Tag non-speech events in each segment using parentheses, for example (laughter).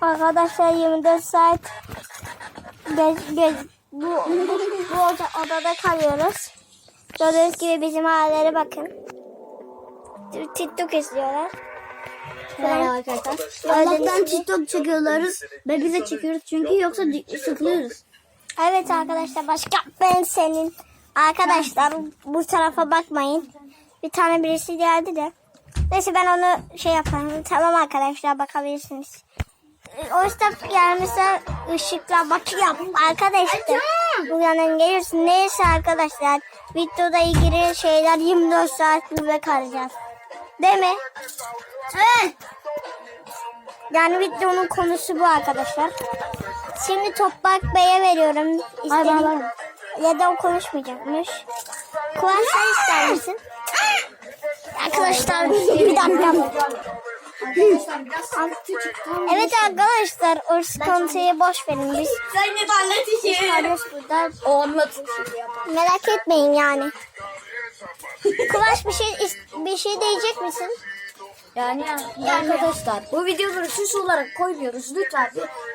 Arkadaşlar 24 saat gez, gez, bu, bu oda- odada kalıyoruz. Gördüğünüz gibi bizim hallere bakın. TikTok izliyorlar. Merhaba arkadaşlar. Allah'tan TikTok çekiyorlarız ve bize çekiyoruz çünkü yoksa sıkılıyoruz. Evet arkadaşlar başka ben senin. Arkadaşlar bu tarafa bakmayın. Bir tane birisi geldi de. Neyse ben onu şey yaparım. Tamam arkadaşlar bakabilirsiniz. O yüzden gelmese ışıkla bakıyorum arkadaşlar. Uyanın gelirsin. Neyse arkadaşlar. Videoda ilgili şeyler 24 saat bebek arayacağız. Değil mi? Evet. Yani videonun konusu bu arkadaşlar. Şimdi Toprak Bey'e veriyorum. Ben- Ya da o konuşmayacakmış. Kıvanç sen ister misin? Arkadaşlar bir dakika. Evet arkadaşlar o sıkıntıyı boş verin biz. (laughs) Zeynep. Arıyoruz burada. O. Merak etmeyin yani. (laughs) Kıvanç bir şey bir şey diyecek misin? Yani, arkadaşlar bu videoları süs olarak koymuyoruz. Lütfen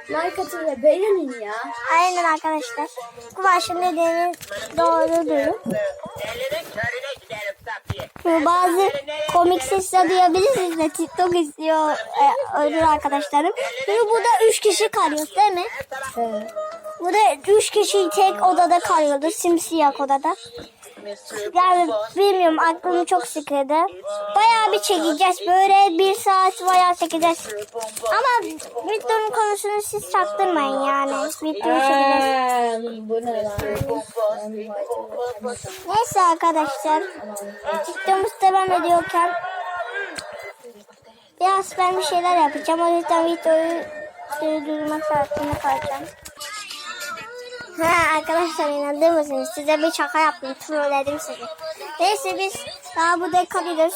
like atın ve beğenin ya. Aynen arkadaşlar. Kıvanç'ın dediğini doğru duyun. Şimdi bazı komik sesler duyabilirsiniz de TikTok izliyor e, öbür arkadaşlarım. Şimdi burada üç kişi kalıyoruz değil mi? Evet. Burada üç kişi tek odada kalıyordu. Simsiyah odada. Yani bilmiyorum aklım çok sıkıldı. Bayağı bir çekeceğiz. Böyle bir saat bayağı çekeceğiz. Ama videonun konusunu siz çaktırmayın yani. Videoyu çekeceğiz. Neyse arkadaşlar. Videomuz devam ediyorken biraz ben bir şeyler yapacağım. O yüzden videoyu e, durdurmak saatinde kalacağım. Ha arkadaşlar inanır mısınız? Size bir şaka yaptım. Trolledim sizi. Neyse biz daha burada kalıyoruz.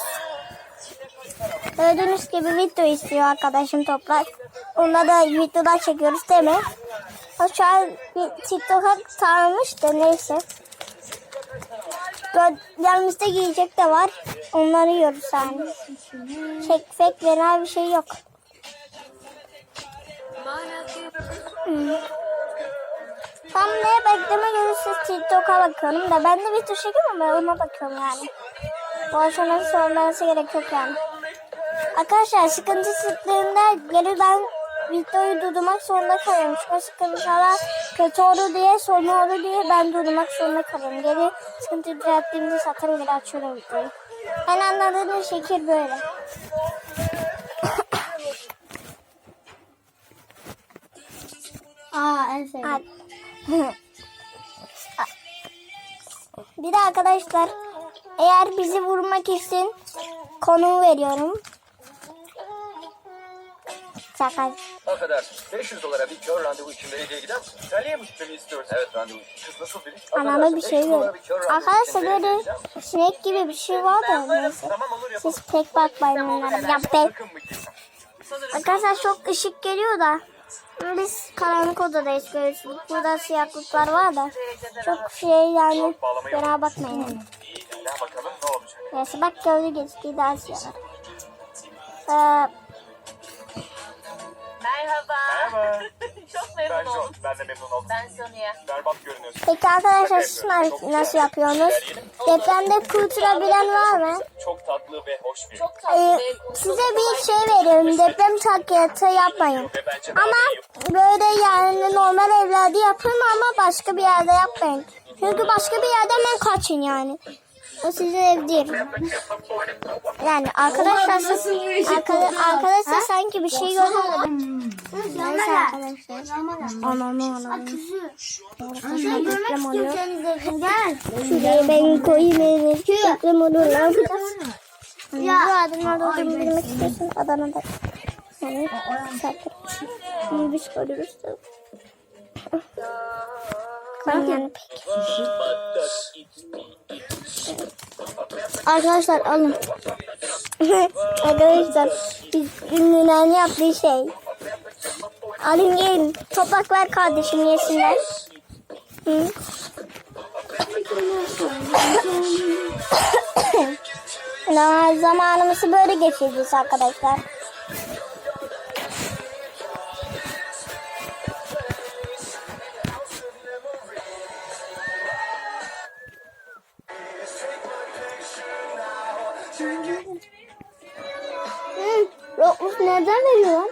Gördüğünüz gibi video istiyor arkadaşım Toprak. Onunla da videolar çekiyoruz değil mi? O şu an TikTok'a sarmış da neyse. Yanımızda giyecek de var. Onları yiyoruz yani. Çek fek fena bir şey yok. Hmm. Tam ne bekleme görürsüz TikTok'a bakıyorum da ben de video çekiyorum ama ona bakıyorum yani. Bu aşamayı sorulması gerek yok yani. Arkadaşlar sıkıntı sıktığında geri ben videoyu durdurmak zorunda kalıyorum. Çünkü sıkıntılar kötü oldu diye, sorun oldu diye ben durdurmak zorunda kalıyorum. Geri sıkıntı düzelttiğimde zaten geri açıyorum videoyu. Ben anladığınız şekil böyle. (coughs) Aa en sevdiğim. (laughs) Bir de arkadaşlar eğer bizi vurmak için konumu veriyorum. Şaka. Affedersin. 500 dolara bir kör randevu için belediye gider misin? İtalya'ya mı gitmemi istiyorsun? Evet randevu için. Kız nasıl biri? Anama bir şey 500 dolara yok. Arkadaşlar böyle sinek gibi bir şey var da neyse. Tamam olur yapalım. Siz pek bakmayın onlara. Ya girsen? Arkadaşlar çok ışık geliyor da. Biz karanlık odadayız. Böyle burada siyahlıklar var da. Çok şey yani. Fena bakmayın. Olacak. Neyse bak gölge geçti daha siyahlar. Ee, Merhaba. Merhaba. (laughs) Çok memnun oldum. Ben de memnun oldum. Ben Sonia. Berbat görünüyorsun. peki arkadaşlar siz nasıl, nasıl yapıyorsunuz? Depremde kurtulabilen var mı? Çok tatlı ve hoş bir. Çok tatlı Ee, ve size bir şey veriyorum. Deprem taklidi yapmayın. Ama böyle yani normal evlerde yapın ama başka bir yerde yapmayın. Çünkü başka bir yerde hemen kaçın yani. O sizin ev değil. Yani arkadaşlar siz, arka- arkadaşlar sanki bir şey gördüm. Arkadaşlar. Anam anam. Arkadaşlar deprem oluyor. Şuraya ben koyayım elini. Oluyor. Ne yapacağız? Ya. Bu adımlarda olduğunu bilmek istiyorsun. Adana'da. Yani sakın. Bunu biz görürüz. Yani pek. Arkadaşlar alın. (laughs) Arkadaşlar biz ünlülerin yaptığı şey. Alayım gelin. Toprak ver kardeşim yesinler. Hı? (coughs) Na, zamanımızı böyle geçireceğiz arkadaşlar. Rokus nereden veriyor?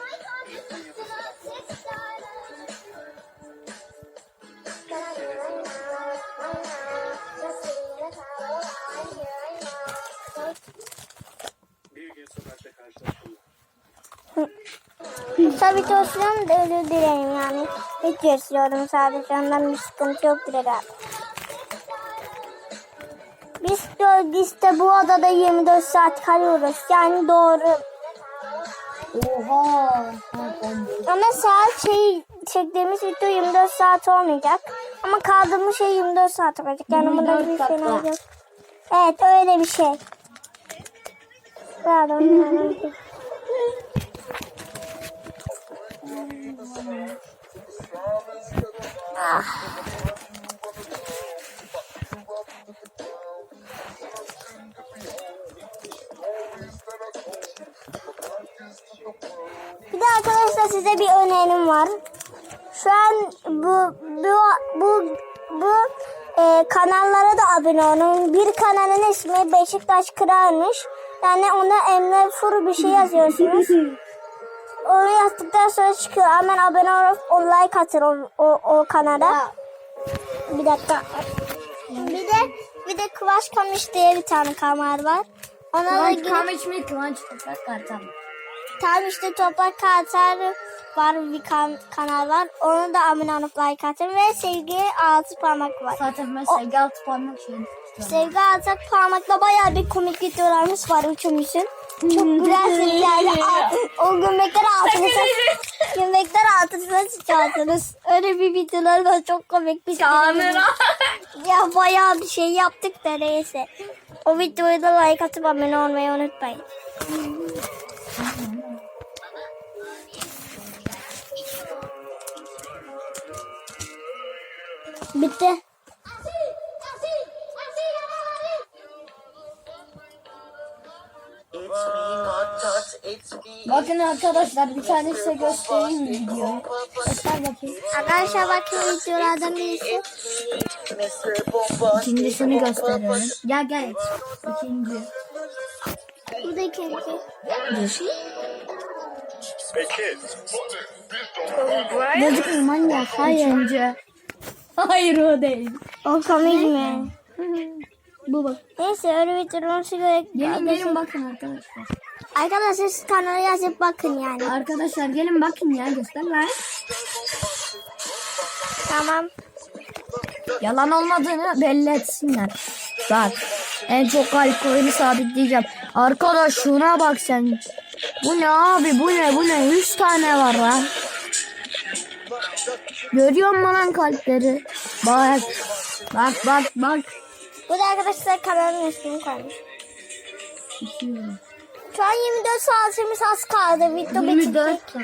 Tabii ki o silahını da özür dilerim yani. Video istiyordum sadece ondan bir sıkıntı yoktur herhalde. Biz de işte bu odada 24 saat kalıyoruz. Yani doğru. Oha. Ama saat şey çektiğimiz video 24 saat olmayacak. Ama kaldığımız şey 24 saat olacak. Yani bunda 24 bir şey yok. Evet öyle bir şey. Pardon. (laughs) Bir de arkadaşlar size bir önerim var. Şu an bu bu bu bu e, kanallara da abone olun. Bir kanalın ismi Beşiktaş Kralmış. Yani ona Emre Furu bir şey yazıyorsunuz. (laughs) Onu yazdıktan sonra çıkıyor. Hemen abone olup o like atın o, o, o kanala. Bir dakika. Bir de bir de Kıvaç Kamış diye bir tane kanal var. Ona da Kıvanç girip- Kamış mı? Kıvanç Toprak Kartal. Tam işte Toprak Kartal var bir kan- kanal var. Onu da abone olup like atın ve sevgi altı parmak var. Zaten ben sevgi altı parmak şey. Sevgi altı parmakla bayağı bir komik videolarımız var üçümüzün. Çok gülersiniz yani. (laughs) A- O gülmekler altınıza, gülmekler altınıza sıçarsınız. Öyle bir videolar var çok komik bir şey. Ya bayağı bir şey yaptık da neyse. O videoya da like atıp abone olmayı unutmayın. Bitti. Bakın arkadaşlar bir tane size göstereyim videoyu. Göster bakayım. Arkadaşlar bakın videolardan birisi. İkincisini gösteriyorum. Gel gel. İkinci. Bu da ikinci. Çocuk manyak. Hayır. İkinci. Hayır o değil. O komik mi? Bu bak. Neyse öyle videolarımızı göre. Gelin gelin bakın arkadaşlar. Arkadaşlar siz kanala yazıp bakın yani. Arkadaşlar gelin bakın ya göster lan. Tamam. Yalan olmadığını belli etsinler. Bak en çok alkolü sabitleyeceğim. Arkadaş şuna bak sen. Bu ne abi bu ne bu ne 100 tane var lan. Görüyor musun lan kalpleri? Bak bak bak bak. Bu da arkadaşlar kanalın ismini koymuş. Şu an 24 saatimiz az kaldı. Video bitecek. 24 dakika.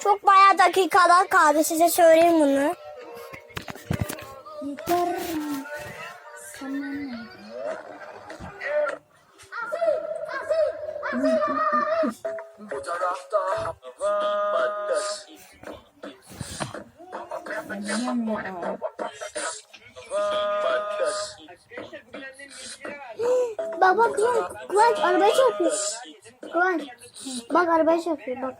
Çok bayağı dakikalar kaldı. Size söyleyeyim bunu. Yeter. Sana ne? Bu tarafta Bakkas. Bakkas. Bak bak Kıvanç. Kıvanç arabaya çarpıyor. Kıvanç. Bak arabaya çarpıyor bak.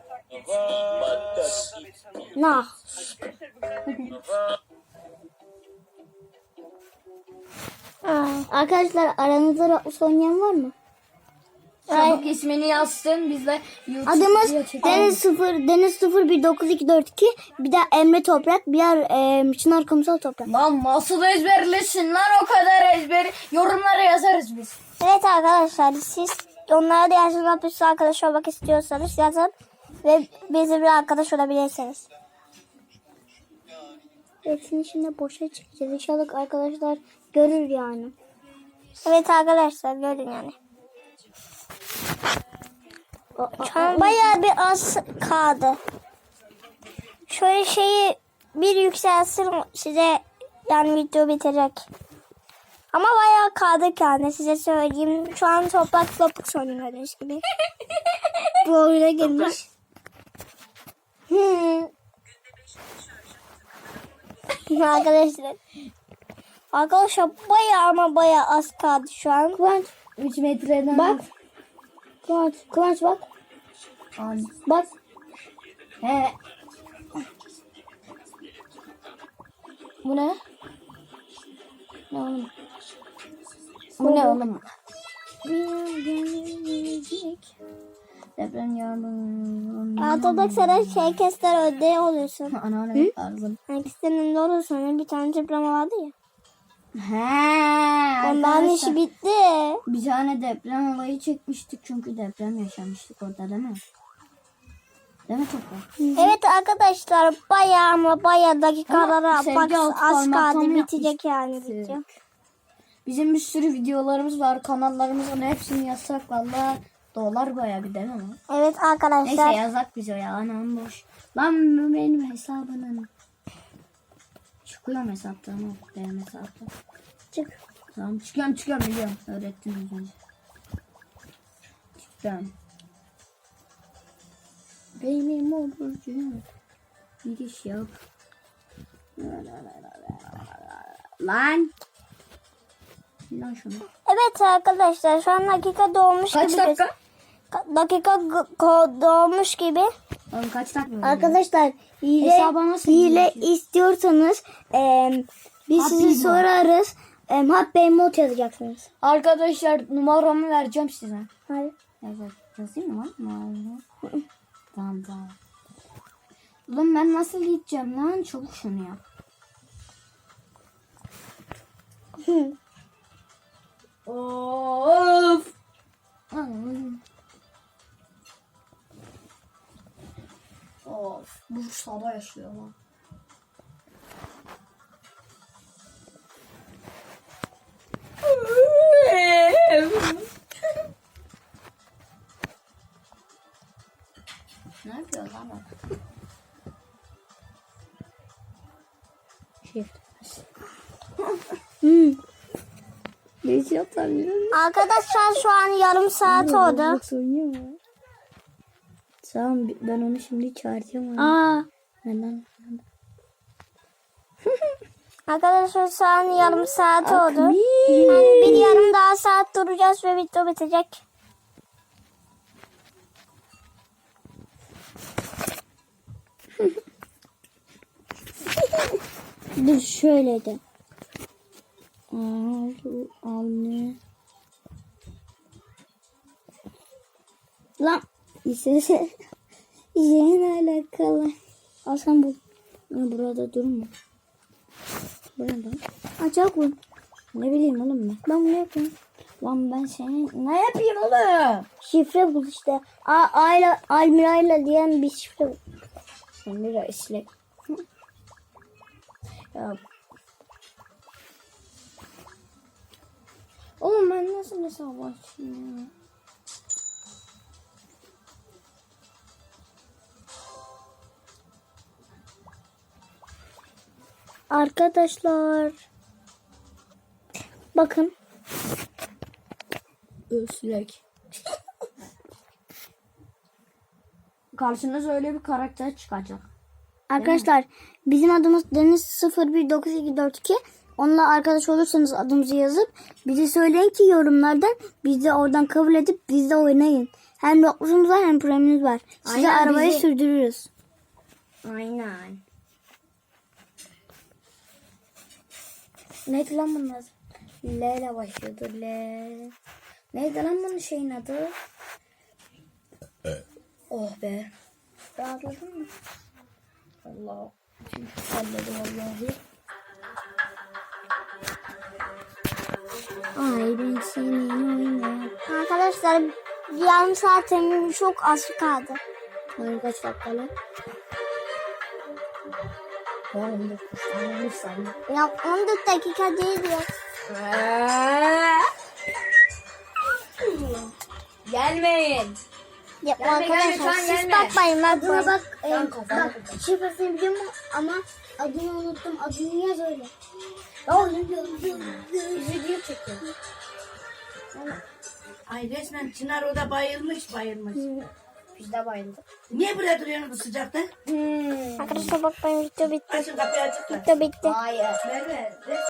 Nah. Arkadaşlar aranızda Ratmus oynayan var mı? Çabuk ismini yazsın biz de YouTube Adımız. Deniz 0 Deniz 019242 bir de Emre Toprak bir yer e, Çınar Kumsal Toprak. Lan nasıl ezberlesin lan o kadar ezber. Yorumlara yazarız biz. Evet arkadaşlar siz onlara da yaşlı kapısı arkadaş olmak istiyorsanız yazın ve bizimle arkadaş olabilirsiniz. Hepsini şimdi boşa çıkacağız. İnşallah arkadaşlar görür yani. Evet arkadaşlar görün yani. An bayağı bir az kaldı. Şöyle şeyi bir yükselsin size yani video bitirecek. Ama bayağı kaldık yani size söyleyeyim. Şu an toprak topuk oynuyoruz gibi. (laughs) Bu oyuna girmiş. Hmm. (laughs) Arkadaşlar. Arkadaşlar bayağı ama bayağı az kaldı şu an. Kıvanç 3 metreden. bak. Kıvanç, Kıvanç bak. An. Bak. He. Bu ne? Ne oğlum? Bu ne oğlum? Deprem yardım. Ortodokslara şey kester öde oluyorsun. (laughs) Anneannem lazım. Herkesin önünde olursun. Hani bir tane diploma vardı ya. He. Arkadaşlar, işi bitti. Bir tane deprem olayı çekmiştik çünkü deprem yaşamıştık orada değil mi? Değil mi Toprak? Evet arkadaşlar bayağı ama bayağı dakikalara Ama sevgi bak altı az kaldı bitecek yani video. Bizim bir sürü videolarımız var. Kanallarımızın hepsini yazsak valla dolar baya bir değil mi? Evet Neyse arkadaşlar. yazak bize ya anam boş. Lan bu benim hesabımın. Çıkıyorum hesaptan o benim hesaptan. Çık. Tamam çıkıyorum çıkıyorum biliyorum. Öğrettim az önce. Çıkıyorum. Benim oburcum. Giriş yap. Lan. Lan şunu. Evet arkadaşlar şu an dakika doğmuş Kaç gibi. dakika? Ka- Dakika ko- doğmuş gibi. Oğlum kaç dakika? Arkadaşlar hile, hile istiyorsanız em, biz sizi sorarız. Em, Happy Mod yazacaksınız. Arkadaşlar numaramı vereceğim size. Yazar. Yazayım mı lan? (laughs) tamam tamam. Ulan ben nasıl gideceğim lan? Çabuk şunu yap. of. Of. Bursa'da yaşıyor lan. Ne yapıyor lan o? Shift. Hmm. Ne şey yapamıyorum? Arkadaşlar şu an yarım saat oldu. Tamam ben onu şimdi çağıracağım. Aa. Neden? Arkadaşlar şu an yarım saat oldu. Yani bir yarım daha saat duracağız ve video bitecek. Dur şöyle de. Al, al ne? Lan işe işe alakalı. Al sen. Ha, burada durma. Burada. Açak bul. Ne bileyim oğlum ben. Ben bunu yapayım. Lan ben seni ne yapayım oğlum? Şifre bul işte. A Ayla Almira'yla diyen bir şifre bul. Sen bir isle. ya. Oğlum ben nasıl hesap açayım ya? Arkadaşlar. Bakın. Öslek. (laughs) Karşınıza öyle bir karakter çıkacak. Arkadaşlar bizim adımız Deniz 019242. Onunla arkadaş olursanız adımızı yazıp bize söyleyin ki yorumlardan biz de oradan kabul edip biz de oynayın. Hem Roblox'umuz var hem Premium'umuz var. Size Aynen, arabayı bizi- sürdürürüz. Aynen. Neydi lan bunun adı? L ile başlıyordu. L. Neydi lan bunun şeyin adı? Oh be. Rahatladın mı? Allah. Şimdi salladı vallahi. Ay ben senin oynayayım. Arkadaşlar yarım saatim çok az kaldı. Oyun kaç dakika lan? Bir. Ya 14 dakika değil ya. Gelmeyin. Ya Gelme, arkadaşlar gelme, siz bakmayın buna bak. Lan e, bak şifresini biliyorum ama adını unuttum. Adını yaz öyle. Ya video çekiyor. Ay resmen Çınar o da bayılmış bayılmış. Biz de bayıldık. Niye burada duruyorsun bu sıcakta? Arkadaşlar bakmayın video bitti. Açın kapıyı açık. Video bitti. Hayır. Merve,